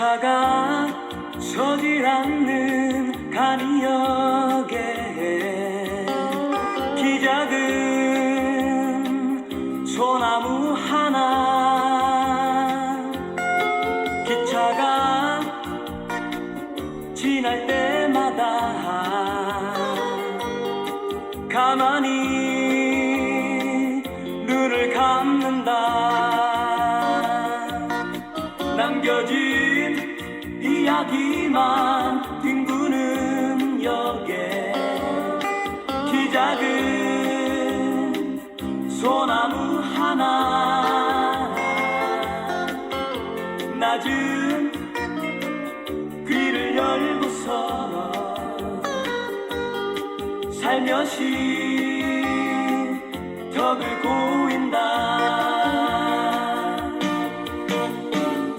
기차가 서질 않는 간이역에 기작은 소나무 하나. 기차가 지날 때마다 가만히 눈을 감는다. 남겨진 이야기만 뒹구는 역에 기작은 소나무 하나 낮은 귀를 열고서 살며시 덕을 고인다